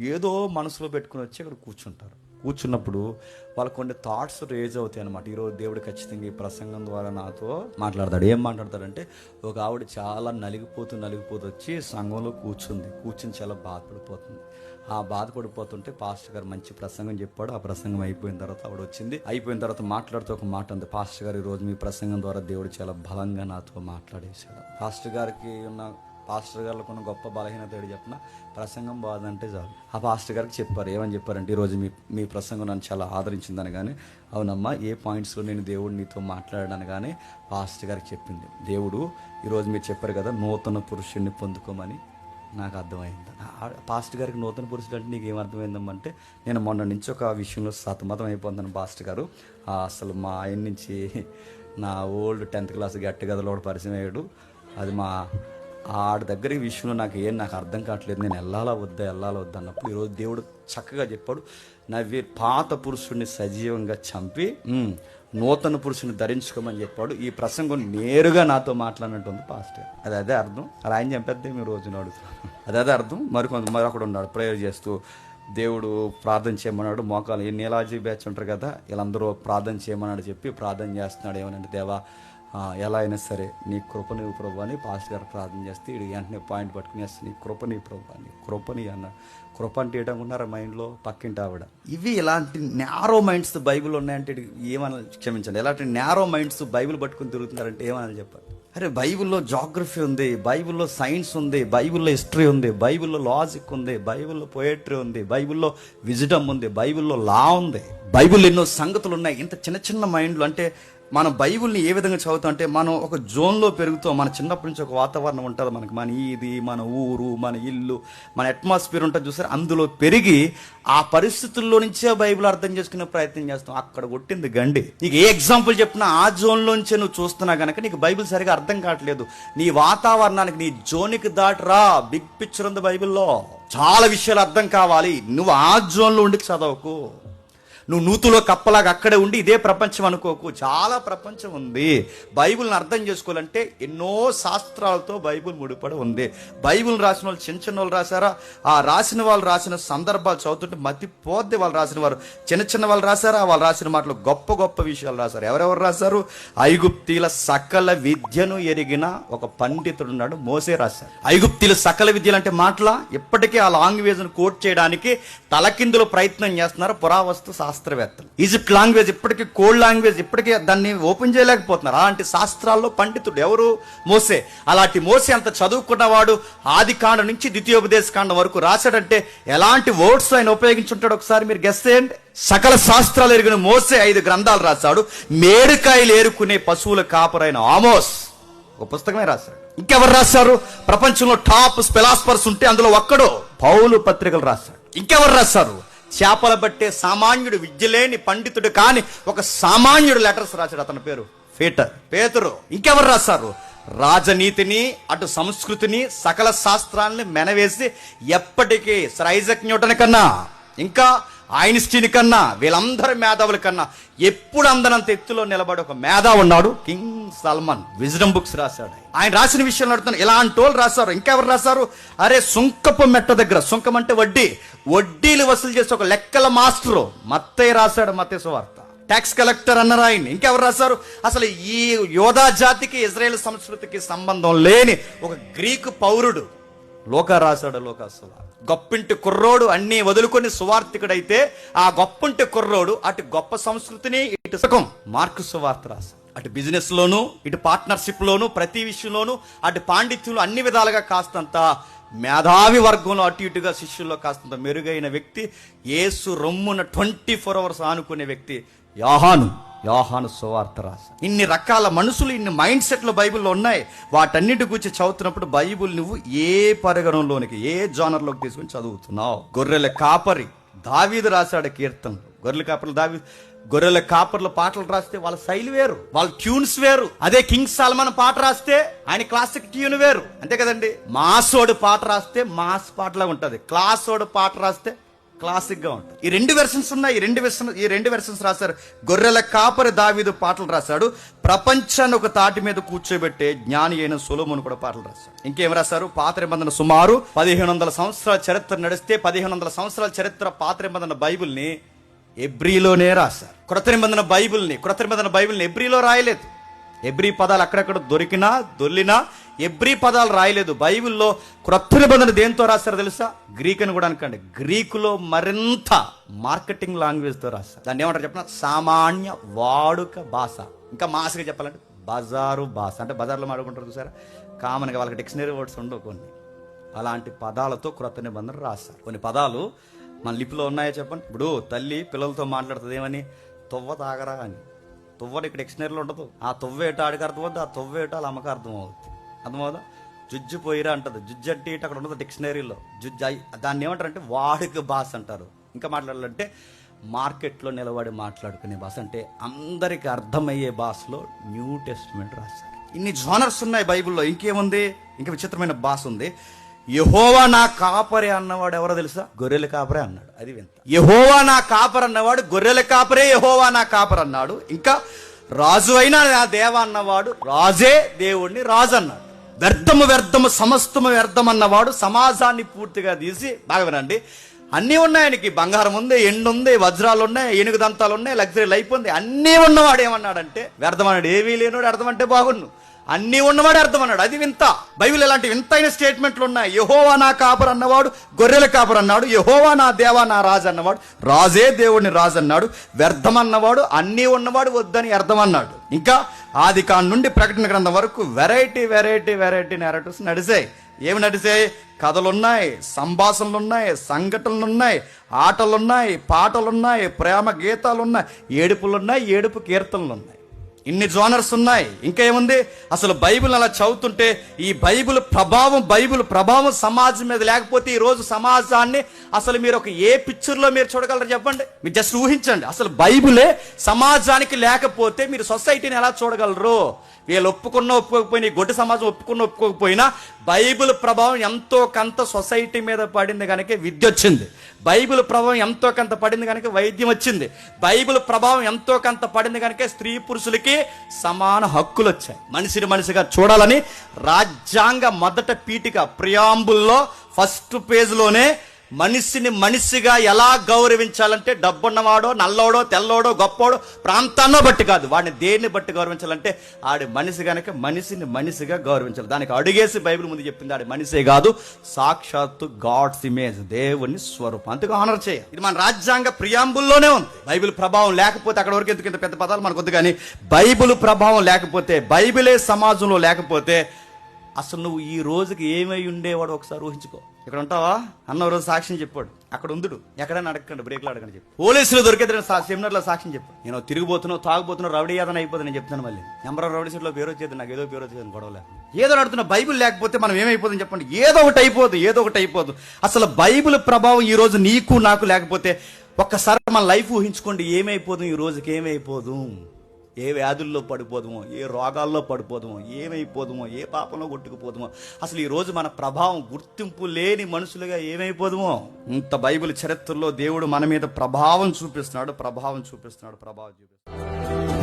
ఏదో మనసులో పెట్టుకుని వచ్చి ఇక్కడ కూర్చుంటారు. కూర్చున్నప్పుడు వాళ్ళకు కొన్ని థాట్స్ రేజ్ అవుతాయి అనమాట ఈరోజు దేవుడు ఖచ్చితంగా ఈ ప్రసంగం ద్వారా నాతో మాట్లాడతాడు. ఏం మాట్లాడతాడంటే ఒక ఆవిడ చాలా నలిగిపోతూ నలిగిపోతూ వచ్చి సంఘంలో కూర్చుంది. కూర్చుని చాలా బాధపడిపోతుంది. ఆ బాధపడిపోతుంటే పాస్టర్ గారు మంచి ప్రసంగం చెప్పాడు. ఆ ప్రసంగం అయిపోయిన తర్వాత ఆవిడ వచ్చింది. అయిపోయిన తర్వాత మాట్లాడుతూ ఒక మాట ఉంది పాస్టర్ గారు ఈరోజు మీ ప్రసంగం ద్వారా దేవుడు చాలా బలంగా నాతో మాట్లాడేశాడు. పాస్టర్ గారికి ఉన్న పాస్టర్ గారికి ఉన్న గొప్ప బలహీనత ఏడు చెప్పిన ప్రసంగం బాధంటే చాలు. ఆ పాస్టర్ గారికి చెప్పారు ఏమని చెప్పారంటే ఈరోజు మీ మీ ప్రసంగం నన్ను చాలా ఆదరించిందని కానీ అవునమ్మా ఏ పాయింట్స్లో నేను దేవుడు నీతో మాట్లాడాను కానీ పాస్టర్ గారికి చెప్పింది. దేవుడు ఈరోజు మీరు చెప్పారు కదా నూతన పురుషుడిని పొందుకోమని నాకు అర్థమైంది. ఆ పాస్టర్ గారికి నూతన పురుషుడు అంటే నీకు ఏం నేను మొన్న నుంచి ఒక విషయంలో సతమతం అయిపోతున్నాను పాస్టర్ గారు. అసలు మా ఆయన నుంచి నా ఓల్డ్ టెన్త్ క్లాస్ గట్టి గదలో పరిచయం అయ్యాడు. అది మా ఆడ దగ్గర ఈ విషయంలో నాకు ఏం నాకు అర్థం కావట్లేదు. నేను వెళ్ళాలా వద్దా వెళ్ళాలా వద్దా అన్నప్పుడు ఈరోజు దేవుడు చక్కగా చెప్పాడు. నవ్వి పాత పురుషుడిని సజీవంగా చంపి నూతన పురుషుని ధరించుకోమని చెప్పాడు. ఈ ప్రసంగం నేరుగా నాతో మాట్లాడినట్టుంది పాస్టర్. అది అదే అర్థం. అలా ఆయన చంపేద్దే మీరు రోజు నాడు. అది అదే అర్థం. మరికొంత మరొకడు ఉన్నాడు. ప్రేయర్ చేస్తూ దేవుడు ప్రార్థన చేయమన్నాడు. మోకాలు ఈ నీలాజీ బ్యాచ్ ఉంటారు కదా వీళ్ళందరూ ప్రార్థన చేయమన్నాడు చెప్పి ప్రార్థన చేస్తున్నాడు. ఏమనంటే దేవా ఎలా అయినా సరే నీ కృపని ప్రభు అని పాస్టర్ గారు ప్రార్థన చేస్తే ఇడు వెంటనే పాయింట్ పట్టుకుని వేస్తే నీ కృపని ప్రభు అని కృపని అన్న. కృప అంటే ఉన్నారా మైండ్లో? పక్కింటి ఆవిడ. ఇవి ఇలాంటి నేరో మైండ్స్ బైబిల్ ఉన్నాయంటే ఇది ఏమనాలి? క్షమించండి. ఇలాంటి నేరో మైండ్స్ బైబిల్ పట్టుకుని తిరుగుతున్నారంటే ఏమనాలి చెప్పాలి అరే బైబిల్లో జాగ్రఫీ ఉంది బైబిల్లో సైన్స్ ఉంది బైబిల్లో హిస్టరీ ఉంది బైబిల్లో లాజిక్ ఉంది బైబిల్లో పోయట్రీ ఉంది బైబిల్లో విజిటమ్ ఉంది బైబిల్లో లా ఉంది. బైబిల్ ఎన్నో సంగతులు ఉన్నాయి. ఇంత చిన్న చిన్న మైండ్లు అంటే మన బైబిల్ని ఏ విధంగా చదువుతాం అంటే మనం ఒక జోన్లో పెరుగుతాం మన చిన్నప్పటి నుంచి ఒక వాతావరణం ఉంటుంది మనకి. మన ఇది మన ఊరు మన ఇల్లు మన అట్మాస్ఫియర్ ఉంటుంది చూసారు? అందులో పెరిగి ఆ పరిస్థితుల్లో నుంచే బైబిల్ అర్థం చేసుకునే ప్రయత్నం చేస్తాం. అక్కడ కొట్టింది గండి. నీకు ఏ ఎగ్జాంపుల్ చెప్పినా ఆ జోన్లోంచే నువ్వు చూస్తున్నా కనుక నీకు బైబిల్ సరిగా అర్థం కావట్లేదు. నీ వాతావరణానికి నీ జోనికి దాటరా. బిగ్ పిక్చర్ ఉంది బైబిల్లో. చాలా విషయాలు అర్థం కావాలి. నువ్వు ఆ జోన్లో ఉండి చదవకు. నువ్వు నూతులో కప్పలాగా అక్కడే ఉండి ఇదే ప్రపంచం అనుకోకు. చాలా ప్రపంచం ఉంది. బైబిల్ని అర్థం చేసుకోవాలంటే ఎన్నో శాస్త్రాలతో బైబిల్ ముడిపడి ఉంది. బైబిల్ రాసిన వాళ్ళు చిన్న చిన్న వాళ్ళు రాశారా? ఆ రాసిన వాళ్ళు రాసిన సందర్భాలు చదువుతుంటే మతి పోద్ది వాళ్ళు రాసిన వారు. చిన్న చిన్న వాళ్ళు రాశారా? వాళ్ళు రాసిన మాటలు గొప్ప గొప్ప విషయాలు రాశారు. ఎవరెవరు రాశారు? ఐగుప్తీల సకల విద్యను ఎరిగిన ఒక పండితుడు ఉన్నాడు. మోసే రాశారు ఐగుప్తీల సకల విద్యలు అంటే మాటల? ఇప్పటికే ఆ లాంగ్వేజ్ను కోట్ చేయడానికి తలకిందులో ప్రయత్నం చేస్తున్నారు పురావస్తు శాస్త్రవేత్తలు. ఈజిప్ట్ లాంగ్వేజ్ ఇప్పటికీ కోల్డ్ లాంగ్వేజ్ ఇప్పటికీ దాన్ని ఓపెన్ చేయలేకపోతున్నారు. అలాంటి శాస్త్రాల్లో పండితుడు ఎవరు? మోసే. అలాంటి మోసే అంత చదువుకున్నవాడు ఆది కాండ నుంచి ద్వితీయోపదేశ కాండం వరకు రాశాడంటే ఎలాంటి వర్డ్స్ ఆయన ఉపయోగించుంటాడు ఒకసారి మీరు గెస్ చేయండి. సకల శాస్త్రాలు ఎరిగిన మోసే ఐదు గ్రంథాలు రాశాడు. మేడికాయలు ఏరుకునే పశువుల కాపరైన ఆమోస్ ఒక పుస్తకమే రాశాడు. ఇంకెవరు రాశారు? ప్రపంచంలో టాప్ స్పెలాస్పర్స్ ఉంటే అందులో ఒక్కడు పౌలు పత్రికలు రాశాడు. ఇంకెవరు రాశారు? చేపల బట్టే సామాన్యుడు విద్యలేని పండితుడు కాని ఒక సామాన్యుడు లెటర్స్ రాశాడు అతని పేరు. ఫీటర్ పేతురు. ఇంకెవరు రాశారు? రాజనీతిని అటు సంస్కృతిని సకల శాస్త్రాలని మెనవేసి ఎప్పటికీ సర్ ఐజక్ న్యూటన్ కన్నా ఇంకా ఐన్స్టీన్ కన్నా వీళ్ళందరి మేధావుల కన్నా ఎప్పుడు అందనంత ఎత్తులో నిలబడి ఒక మేధావు ఉన్నాడు. కింగ్ సల్మాన్. విజడమ్ బుక్స్ రాశాడు ఆయన. రాసిన విషయం నడుతున్నాను ఇలాంటి వాళ్ళు రాశారు. ఇంకెవరు రాశారు? అరే సుంకపు మెట్ట దగ్గర. సుంకం అంటే వడ్డీ. వడ్డీలు వసూలు చేసే ఒక లెక్కల మాస్టరు మత్తయ్య రాశాడు మత్తయ్య సువార్త. ట్యాక్స్ కలెక్టర్ అన్నారు ఆయన ఇంకెవరు రాశారు? అసలు ఈ యోధా జాతికి ఇజ్రాయెల్ సంస్కృతికి సంబంధం లేని ఒక గ్రీకు పౌరుడు. లోక రాశాడు లోకాసువ గొప్పింటి కుర్రోడు అన్నీ వదులుకొని సువార్థికుడైతే ఆ గొప్పింటి కుర్రోడు అటు గొప్ప సంస్కృతిని ఇటు సుఖం మార్కు సువార్త రాశాడు. అటు బిజినెస్లోను ఇటు పార్ట్నర్షిప్లోను ప్రతి విషయంలోను అటు పాండిత్యంలో అన్ని విధాలుగా కాస్తంత మేధావి వర్గంలో అటు ఇటుగా శిష్యుల్లో కాస్తంత మెరుగైన వ్యక్తి ఏసు రొమ్మున ట్వంటీ ఫోర్ అవర్స్ ఆనుకునే వ్యక్తి యాహాను. యోహాను సువార్త రాశ ఇన్ని రకాల మనుషులు ఇన్ని మైండ్ సెట్లు బైబిల్లో ఉన్నాయి. వాటన్నిటి గురించి చదువుతున్నప్పుడు బైబిల్ నువ్వు ఏ పరిగణంలోనికి ఏ జానర్లోకి తీసుకుని చదువుతున్నావు? గొర్రెల కాపరి. దావీదు రాశాడు కీర్తన గొర్రెల కాపర్లు దావీ గొర్రెల కాపర్ల పాటలు రాస్తే వాళ్ళ శైలి వేరు. వాళ్ళ ట్యూన్స్ వేరు. అదే కింగ్ సల్మాన్ పాట రాస్తే ఆయన క్లాసిక్ ట్యూన్ వేరు. అంతే కదండి? మాసోడు పాట రాస్తే మాస్ పాటలా ఉంటది. క్లాసోడు పాట రాస్తే క్లాసిక్గా ఉంటుంది ఈ రెండు వెర్షన్స్ ఉన్నాయి ఈ రెండు వెర్షన్ ఈ రెండు వెర్షన్స్ రాశారు. గొర్రెల కాపరి దావీదు పాటలు రాశాడు. ప్రపంచాన్ని ఒక తాటి మీద కూర్చోబెట్టే జ్ఞాని అయిన సులోమును కూడా పాటలు రాశాడు. ఇంకేం రాశారు? పాత నిబంధన సుమారు పదిహేను వందల సంవత్సరాల చరిత్ర నడిస్తే పదిహేను వందల సంవత్సరాల చరిత్ర పాత నిబంధన బైబిల్ని ఎబ్రిలోనే రాశారు. కృత నిబంధన బైబిల్ని కృత నిబంధన బైబిల్ని ఎబ్రిలో రాయలేదు. ఎబ్రి పదాలు అక్కడక్కడ దొరికినా దొల్లినా ఎబ్రి పదాలు రాయలేదు. బైబిల్లో క్రొత్త నిబంధన దేంతో రాస్తారో తెలుసా? గ్రీక్ అని కూడా అనుకోండి. గ్రీకులో మరింత మార్కెటింగ్ లాంగ్వేజ్తో రాశారు. దాన్ని ఏమంటారు చెప్పిన? సామాన్య వాడుక భాష. ఇంకా మాసగా చెప్పాలంటే బజారు భాష. అంటే బజార్లో మాడుకుంటారు చూసారా? కామన్గా వాళ్ళకి డిక్షనరీ వర్డ్స్ ఉండవు కొన్ని. అలాంటి పదాలతో క్రొత్త నిబంధన రాశారు. కొన్ని పదాలు మన లిపిలో ఉన్నాయో చెప్పండి. ఇప్పుడు తల్లి పిల్లలతో మాట్లాడుతుంది ఏమని తొవ్వ తాగరా అని. తువ్వని ఇక్కడ డిక్షనరీలో ఉండదు. ఆ తువ్వేట ఆడికి అర్థమవుతుంది ఆ తువ్వేట ఏటో వాళ్ళ అమ్మకి అర్థమవుతుంది అర్థమవుదా? జుజ్జు పోయిరా అంటది. జుజ్జు అంటే ఇటు అక్కడ ఉండదు డిక్షనరీలో. జుజ్జు అయి దాన్ని ఏమంటారు అంటే వాడుక భాష అంటారు. ఇంకా మాట్లాడాలంటే మార్కెట్లో నిలబడి మాట్లాడుకునే భాష అంటే అందరికి అర్థమయ్యే భాషలో న్యూ టెస్ట్మెంట్ రాశారు. ఇన్ని జోనర్స్ ఉన్నాయి బైబిల్లో. ఇంకేముంది? ఇంకా విచిత్రమైన భాష ఉంది. యహోవా నా కాపరే అన్నవాడు ఎవరో తెలుసా? గొర్రెల కాపరే అన్నాడు. అది వింత. యహోవా నా కాపర్ అన్నవాడు గొర్రెల కాపరే యహోవా నా కాపర్ అన్నాడు. ఇంకా రాజు అయినా నా దేవ అన్నవాడు రాజే దేవుణ్ణి రాజు అన్నాడు. వ్యర్థము వ్యర్థము సమస్తము వ్యర్థం అన్నవాడు సమాజాన్ని పూర్తిగా తీసి బాగా వినండి. అన్నీ ఉన్నాయి ఆయనకి. బంగారం ఉంది ఎండు ఉంది వజ్రాలు ఉన్నాయి ఏనుగు దంతాలు ఉన్నాయి లగ్జరీ లైఫ్ ఉంది అన్నీ ఉన్నవాడు ఏమన్నాడంటే వ్యర్థం అన్నాడు. ఏవీ లేనివాడు అర్థం అంటే బాగుండు. అన్నీ ఉన్నవాడు అర్థం అన్నాడు అది వింత. బైబిల్ ఇలాంటి వింతైన స్టేట్మెంట్లు ఉన్నాయి? యహోవా నా కాపర్ అన్నవాడు గొర్రెల కాపర్ అన్నాడు. యహోవా నా దేవా నా రాజు అన్నవాడు రాజే దేవుడిని రాజు అన్నాడు. వ్యర్థం అన్నవాడు అన్నీ ఉన్నవాడు వద్దని అర్థం అన్నాడు. ఇంకా ఆది కాన్ నుండి ప్రకటన గ్రంథం వరకు వెరైటీ వెరైటీ వెరైటీ నెరటివ్స్ నడిచాయి ఏమి నడిచాయి కథలున్నాయి సంభాషణలున్నాయి సంఘటనలున్నాయి ఆటలున్నాయి పాటలున్నాయి ప్రేమ గీతాలున్నాయి ఏడుపులున్నాయి ఏడుపు కీర్తనలు ఉన్నాయి ఇన్ని జోనర్స్ ఉన్నాయి. ఇంకా ఏముంది? అసలు బైబిల్ అలా చదువుతుంటే ఈ బైబిల్ ప్రభావం బైబిల్ ప్రభావం సమాజం మీద లేకపోతే ఈ రోజు సమాజాన్ని అసలు మీరు ఒక ఏ పిక్చర్లో మీరు చూడగలరు చెప్పండి. మీరు జస్ట్ ఊహించండి. అసలు బైబిలే సమాజానికి లేకపోతే మీరు సొసైటీని ఎలా చూడగలరు? వీళ్ళు ఒప్పుకున్న ఒప్పుకోకపోయినా ఈ గొడ్డు సమాజం ఒప్పుకున్న ఒప్పుకోకపోయినా బైబిల్ ప్రభావం ఎంతో కొంత సొసైటీ మీద పడింది కనుక విద్య వచ్చింది. బైబిల్ ప్రభావం ఎంతో కొంత పడింది కనుక వైద్యం వచ్చింది. బైబిల్ ప్రభావం ఎంతో కొంత పడింది కనుక స్త్రీ పురుషులకి సమాన హక్కులు వచ్చాయి మనిషిని మనిషిగా చూడాలని రాజ్యాంగ మొదట పీఠిక ప్రియాంబుల్లో ఫస్ట్ పేజ్లోనే మనిషిని మనిషిగా ఎలా గౌరవించాలంటే డబ్బున్నవాడో నల్లోడో తెల్లోడో గొప్పోడో ప్రాంతాన్నో బట్టి కాదు. వాడిని దేన్ని బట్టి గౌరవించాలంటే ఆడి మనిషి కనుక మనిషిని మనిషిగా గౌరవించాలి. దానికి అడుగేసి బైబిల్ ముందు చెప్పింది ఆడి మనిషే కాదు సాక్షాత్తు గాడ్స్ ఇమేజ్ దేవుని స్వరూపం. అందుకు ఆనర్ చేయాలి. ఇది మన రాజ్యాంగ ప్రియాంబుల్లోనే ఉంది. బైబిల్ ప్రభావం లేకపోతే అక్కడ వరకు ఎందుకు ఇంత పెద్ద పదాలు మనకు వద్దు కానీ బైబిల్ ప్రభావం లేకపోతే బైబిలే సమాజంలో లేకపోతే అసలు నువ్వు ఈ రోజుకి ఏమై ఉండేవాడు ఒకసారి ఊహించుకో. ఇక్కడ ఉంటావా? అన్న రోజు సాక్ష్యం చెప్పాడు. అక్కడ ఉందుడు. ఎక్కడైనా అడగండి బ్రేక్లు అడగండి చెప్పి. పోలీసులు దొరికేది సెమినార్లో సాక్ష్యం చెప్పు. నేను తిరిగిపోతున్నావు తాగుపోతున్నావు రౌడీ యాదన అయిపోతుంది నేను చెప్తాను మళ్ళీ. నెంబర్ రౌడీ సీట్లో పేరు వచ్చేది నాకు ఏదో పేరు వచ్చేది గొడవలే. ఏదో అడుగుతున్న బైబిల్ లేకపోతే మనం ఏమైపోతుంది చెప్పండి. ఏదో ఒకటి అయిపోదు ఏదో ఒకటి అయిపోదు. అసలు బైబిల్ ప్రభావం ఈ రోజు నీకు నాకు లేకపోతే ఒక్కసారి మన లైఫ్ ఊహించుకోండి ఏమైపోదు ఈ రోజుకి ఏమైపోదు. ఏ వ్యాధుల్లో పడిపోదుమో ఏ రోగాల్లో పడిపోదుమో ఏమైపోదుమో ఏ పాపంలో కొట్టుకుపోదుమో అసలు ఈ రోజు మన ప్రభావం గుర్తింపు లేని మనుషులుగా ఏమైపోదుమో? ఇంత బైబిల్ చరిత్రలో దేవుడు మన మీద ప్రభావం చూపిస్తున్నాడు ప్రభావం చూపిస్తున్నాడు ప్రభావం చూపిస్తున్నాడు.